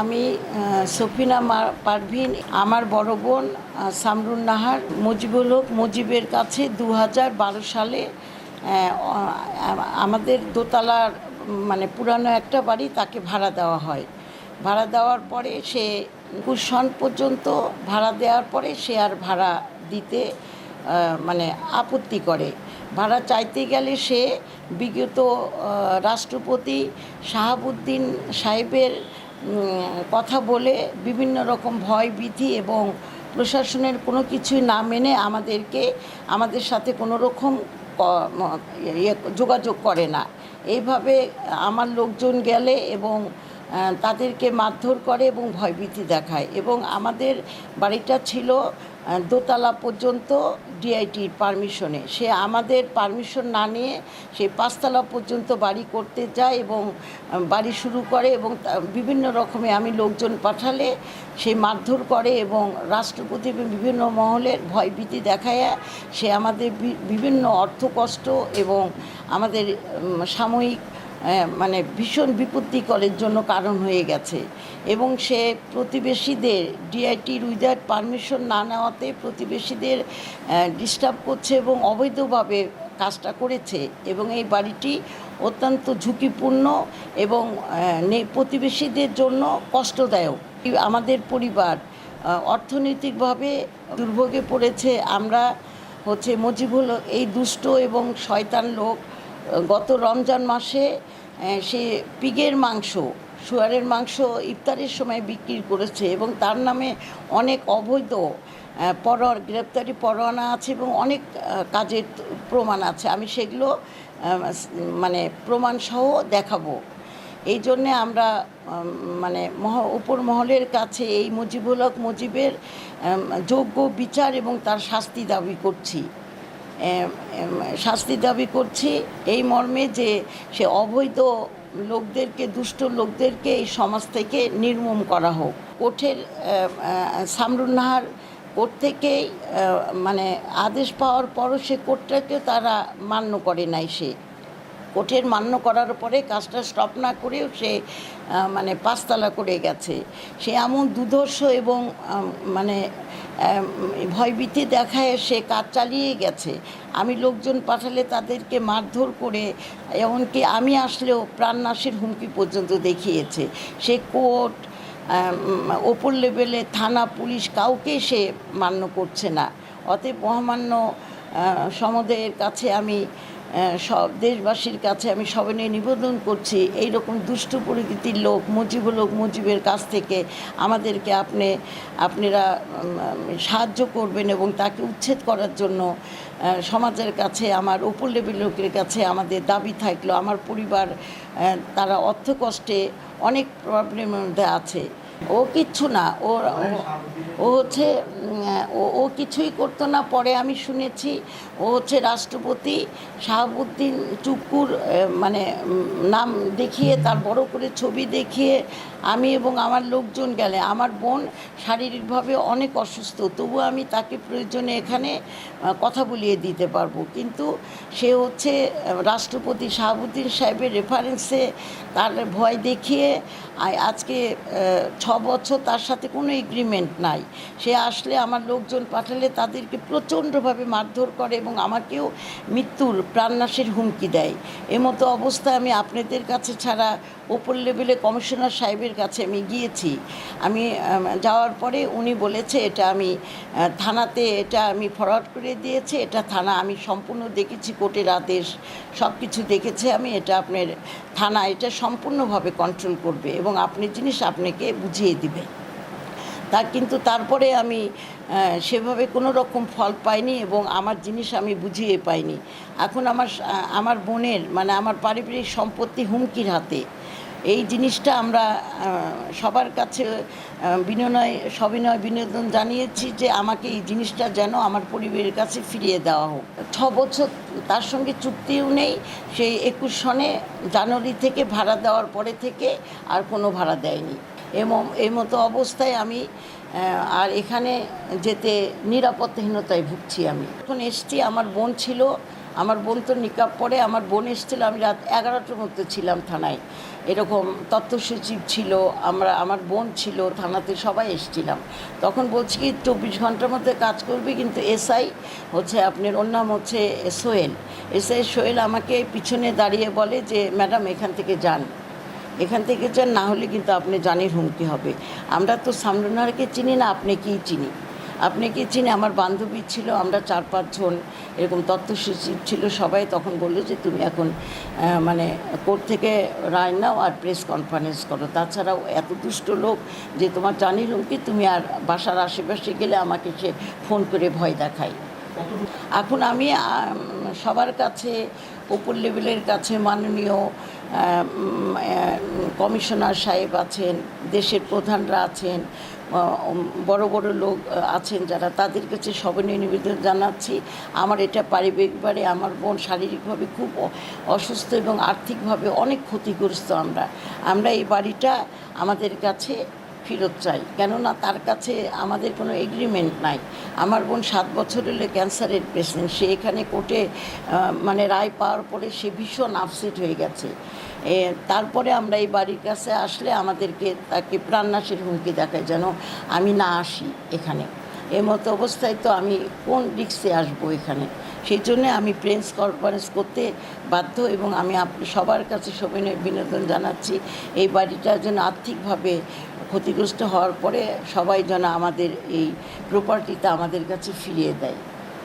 আমি সফিনা পারভিন, আমার বড় বোন সামরুন নাহার, মুজিবুল হক, মুজিবের কাছে দু বারো সালে আমাদের দোতলার মানে পুরানো একটা বাড়ি তাকে ভাড়া দেওয়া হয়। ভাড়া দেওয়ার পরে সে একুশ সন পর্যন্ত ভাড়া দেওয়ার পরে সে আর ভাড়া দিতে মানে আপত্তি করে। ভাড়া চাইতে গেলে সে বিগত রাষ্ট্রপতি শাহাবুদ্দিন সাহেবের কথা বলে বিভিন্ন রকম ভয় বিধি এবং প্রশাসনের কোনো কিছুই না মেনে আমাদেরকে, আমাদের সাথে কোনো রকম ইয়ে যোগাযোগ করে না। এইভাবে আমার লোকজন গেলে এবং তাদেরকে মারধর করে এবং ভয়ভীতি দেখায়। এবং আমাদের বাড়িটা ছিল দোতলা পর্যন্ত ডিআইটির পারমিশনে সে আমাদের পারমিশন না নিয়ে সে পাঁচতলা পর্যন্ত বাড়ি করতে যায় এবং বাড়ি শুরু করে এবং বিভিন্ন রকমে আমি লোকজন পাঠালে সে মারধর করে এবং রাষ্ট্রপতি বিভিন্ন মহলের ভয়ভীতি দেখায়। সে আমাদের বিভিন্ন অর্থকষ্ট এবং আমাদের সাময়িক মানে ভীষণ বিপত্তিকরের জন্য কারণ হয়ে গেছে। এবং সে প্রতিবেশীদের ডিআইটির উইদাউট পারমিশন না নেওয়াতে প্রতিবেশীদের ডিস্টার্ব করছে এবং অবৈধভাবে কাজটা করেছে। এবং এই বাড়িটি অত্যন্ত ঝুঁকিপূর্ণ এবং প্রতিবেশীদের জন্য কষ্টদায়ক। আমাদের পরিবার অর্থনৈতিকভাবে দুর্ভোগে পড়েছে। আমরা হচ্ছে মুজিবুল, এই দুষ্ট এবং শয়তান লোক গত রমজান মাসে সে পিগের মাংস শুয়ারের মাংস ইফতারের সময় বিক্রি করেছে এবং তার নামে অনেক অবৈধ আহ, পর গ্রেপ্তারি পরোয়ানা আছে এবং অনেক কাজের প্রমাণ আছে। আমি সেগুলো মানে প্রমাণসহ দেখাবো। এই জন্যে আমরা মানে মহ উপর মহলের কাছে এই মুজিবুল হক মুজিবের যোগ্য বিচার এবং তার শাস্তি দাবি করছি। শাস্তি দাবি করছি এই মর্মে যে সে অবৈধ লোকদেরকে, দুষ্ট লোকদেরকে এই সমাজ থেকে নির্মূল করা হোক। কোর্টের সামরুন নাহার কোর্ট থেকেই মানে আদেশ পাওয়ার পরও সে কোর্টটাকে তারা মান্য করে নাই সে। কোর্টের মান্য করার পরে কাজটা স্টপ না করেও সে মানে পাঁচতলা করে গেছে। সে এমন দুর্ধর্ষ এবং মানে ভয়ভীতি দেখায় সে কাজ চালিয়ে গেছে। আমি লোকজন পাঠালে তাদেরকে মারধর করে এমনকি আমি আসলেও প্রাণনাশের হুমকি পর্যন্ত দেখিয়েছে। সে কোর্ট ওপর লেভেলে থানা পুলিশ কাউকে সে মান্য করছে না। অতএব মহামান্য আহ, সমুদায়ের কাছে আমি সব দেশবাসীর কাছে আমি সবাই নিবেদন করছি এই রকম দুষ্ট প্রকৃতির লোক মুজিব লোক মুজিবের কাছ থেকে আমাদেরকে আপনি, আপনারা সাহায্য করবেন এবং তাকে উচ্ছেদ করার জন্য সমাজের কাছে, আমার উপর লেভেল লোকের কাছে আমাদের দাবি থাকল, আমার পরিবার তারা অর্থ কষ্টে অনেক প্রবলেমের মধ্যে আছে। ও কিচ্ছু না, ও, ও- হচ্ছে ও কিছুই করতো না। পরে আমি শুনেছি ও হচ্ছে রাষ্ট্রপতি শাহাবুদ্দিন চুক্কুর মানে নাম দেখিয়ে, তার বড় করে ছবি দেখিয়ে আমি এবং আমার লোকজন গেলে। আমার বোন শারীরিকভাবে অনেক অসুস্থ, তবু আমি তাকে প্রয়োজনে এখানে কথা বলিয়ে দিতে পারব। কিন্তু সে হচ্ছে, রাষ্ট্রপতি শাহাবুদ্দিন সাহেবের রেফারেন্সে তার ভয় দেখিয়ে আজকে ছ বছর তার সাথে কোনো এগ্রিমেন্ট নাই। সে আসলে আমার লোকজন পাঠালে তাদেরকে প্রচণ্ডভাবে মারধর করে এবং আমাকেও মৃত্যুর প্রাণনাশের হুমকি দেয়। এমতো অবস্থায় আমি আপনাদের কাছে ছাড়া ওপর লেভেলে কমিশনার সাহেবের কাছে আমি গিয়েছি। আমি যাওয়ার পরে উনি বলেছে, এটা আমি থানাতে এটা আমি ফরওয়ার্ড করে দিয়েছে, এটা থানা আমি সম্পূর্ণ দেখেছি, কোর্টের আদেশ সব কিছু দেখেছি আমি, এটা আপনার থানা এটা সম্পূর্ণভাবে কন্ট্রোল করবে এবং আপনি জিনিস আপনাকে বুঝিয়ে দিবে। তা কিন্তু তারপরে আমি সেভাবে কোনো রকম ফল পাইনি এবং আমার জিনিস আমি বুঝিয়ে পাইনি। এখন আমার আমার বোনের মানে আমার পারিবারিক সম্পত্তি হুমকির হাতে। এই জিনিসটা আমরা সবার কাছে বিনয়, সবিনয় বিনোদন জানিয়েছি যে আমাকে এই জিনিসটা যেন আমার পরিবারের কাছে ফিরিয়ে দেওয়া হোক। ছ বছর তার সঙ্গে চুক্তিও নেই। সেই একুশ সনে জানুয়ারি থেকে ভাড়া দেওয়ার পরে থেকে আর কোনো ভাড়া দেয়নি। এই মতো অবস্থায় আমি আর এখানে যেতে নিরাপত্তাহীনতায় ভুগছি আমি। এখন এসছি, আমার বোন ছিল, আমার বোন তো নিকাপ পরে আমার বোন এসেছিল, আমি রাত এগারোটার মধ্যে ছিলাম থানায়। এরকম তত্ত্ব সচিব ছিল, আমরা, আমার বোন ছিল, থানাতে সবাই এসেছিলাম। তখন বলছি কি, চব্বিশ ঘণ্টার মধ্যে কাজ করবে, কিন্তু এসআই হচ্ছে আপনার, ওর নাম হচ্ছে সোহেল। এসআই সোহেল আমাকে পিছনে দাঁড়িয়ে বলে যে, ম্যাডাম, এখান থেকে যান। এখান থেকে যান, না হলে কিন্তু আপনি জানির হুমকি হবে। আমরা তো সামরুনারকে চিনি না, আপনি কি চিনি? আপনি কি চিনি? আমার বান্ধবী ছিল, আমরা চার পাঁচজন এরকম তত্ত্ব সচিব ছিল, সবাই তখন বলল যে তুমি এখন মানে কোর্ট থেকে রায় নাও আর প্রেস কনফারেন্স করো। তাছাড়াও এত দুষ্ট লোক যে তোমার জানির হুমকি, তুমি আর বাসার আশেপাশে গেলে আমাকে সে ফোন করে ভয় দেখায়। এখন আমি সবার কাছে, উপর লেভেলের কাছে মাননীয় কমিশনার সাহেব আছেন, দেশের প্রধানরা আছেন বড় বড় লোক আছেন যারা, তাদের কাছে সবিনয় নিবেদন জানাচ্ছি। আমার এটা পারিবারিকবারে আমার বোন শারীরিকভাবে খুব অসুস্থ এবং আর্থিকভাবে অনেক ক্ষতিগ্রস্ত আমরা। আমরা এই বাড়িটা আমাদের কাছে ফেরত চাই। কেননা তার কাছে আমাদের কোনো এগ্রিমেন্ট নাই। আমার বোন সাত বছর হলে ক্যান্সারের পেশেন্ট সে এখানে কোর্টে মানে রায় পাওয়ার পরে সে ভীষণ আপসেট হয়ে গেছে। তারপরে আমরা এই বাড়ির কাছে আসলে আমাদেরকে তাকে প্রাণনাশের হুমকি দেখায় যেন আমি না আসি এখানে। এর মতো অবস্থায় তো আমি কোন রিক্সে আসব এখানে? সেই জন্যে আমি প্রেস কনফারেন্স করতে বাধ্য এবং আমি সবার কাছে সবিনয় বিনোদন জানাচ্ছি। এই বাড়িটা যেন আর্থিকভাবে ক্ষতিগ্রস্ত হওয়ার পরে সবাই যেন আমাদের এই প্রপার্টিটা আমাদের কাছে ফিরিয়ে দেয়।